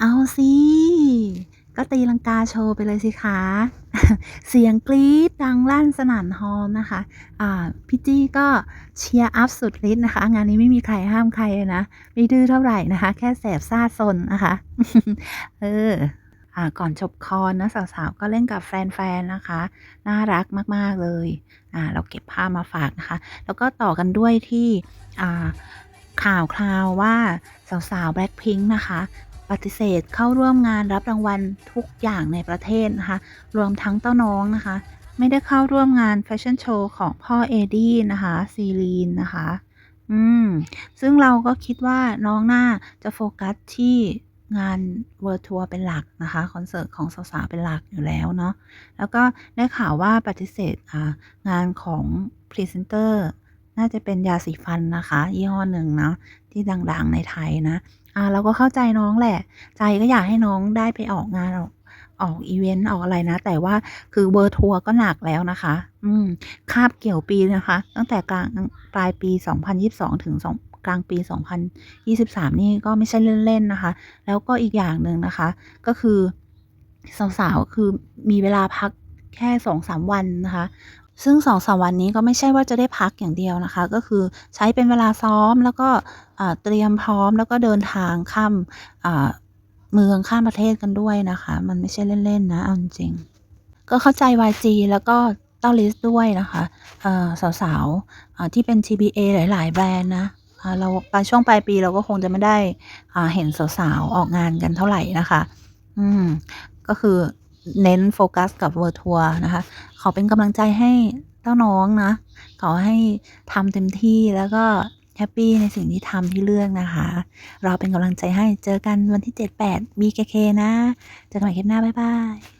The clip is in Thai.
เอาสิ ก็ตีลังกาโชว์ไปเลยสิคะ เสียงกรี๊ดดังลั่นสนั่นฮอลนะคะอ่าพี่จี้ก็เชียร์อัพสุดฤทธิ์นะคะ งานนี้ไม่มีใครห้ามใครเลยนะ ไม่ดื้อเท่าไหร่นะคะ แค่แสบซ่าซนนะคะ เอออ่าก่อนจบคอนนะสาวๆ ก็เล่นกับแฟนๆ นะคะ น่ารักมากๆเลยอ่าเราเก็บภาพมาฝากนะคะ แล้วก็ต่อกันด้วยที่อ่าข่าวคราวว่าสาวๆ Blackpink นะคะ ปฏิเสธเข้าร่วมงานรับรางวัลทุกอย่างในประเทศนะคะ รวมทั้งเต้าน้องนะคะ ไม่ได้เข้าร่วมงานแฟชั่นโชว์ของพ่อเอดี้นะคะซีลีนนะคะ อืม ซึ่งเราก็คิดว่าน้องหน่าจะโฟกัสที่งานเวิร์ทัวร์เป็นหลักนะคะคอนเสิร์ตของสาวๆเป็นหลักอยู่แล้วเนาะแล้วก็ได้ข่าวว่าปฏิเสธงานของพรีเซนเตอร์ น่าจะเป็นยาสีฟันนะคะ ยี่ห้อหนึ่งเนาะที่ดังๆในไทยนะอ่าเราก็เข้าใจน้องแหละ ใจก็อยากให้น้องได้ไปออกงานออกออกอีเวนต์ออกอะไรนะ แต่ว่าคือเวิร์ทัวร์ก็หนักแล้วนะคะ อืมคาบเกี่ยวปีนะคะ ตั้งแต่กลางปลายปี 2022 ถึงสองกลางปี 2023 นี่ก็ไม่ใช่เล่นๆนะคะ แล้วก็อีกอย่างหนึ่งนะคะ ก็คือสาวๆคือมีเวลาพักแค่2-3วันนะคะ ซึ่ง2-3วันนี้ก็ไม่ใช่ว่าจะได้พักอย่างเดียวนะคะ ก็คือใช้เป็นเวลาซ้อมแล้วก็เตรียมพร้อมแล้วก็เดินทางข้ามเมืองข้ามประเทศกันด้วยนะคะ มันไม่ใช่เล่นๆนะเอาจริงก็เข้าใจ YG แล้วก็เต้าลิสด้วยนะคะสาวๆที่เป็น TBA หลาย ๆ แบรนด์นะเราปลายช่วงปลายปีเราก็คงจะไม่ได้เห็นสาวๆออกงานกันเท่าไหร่นะคะ อืม ก็คือ เน้นโฟกัสกับเวอร์ทัวร์นะคะ ขอเป็นกำลังใจให้เต้าน้องนะ ขอให้ทำเต็มที่แล้วก็แฮปปี้ในสิ่งที่ทำที่เลือกนะคะ เราเป็นกำลังใจให้เจอกันวันที่ 7-8 BKK นะ เจอกันใหม่คลิปหน้า บ๊ายบาย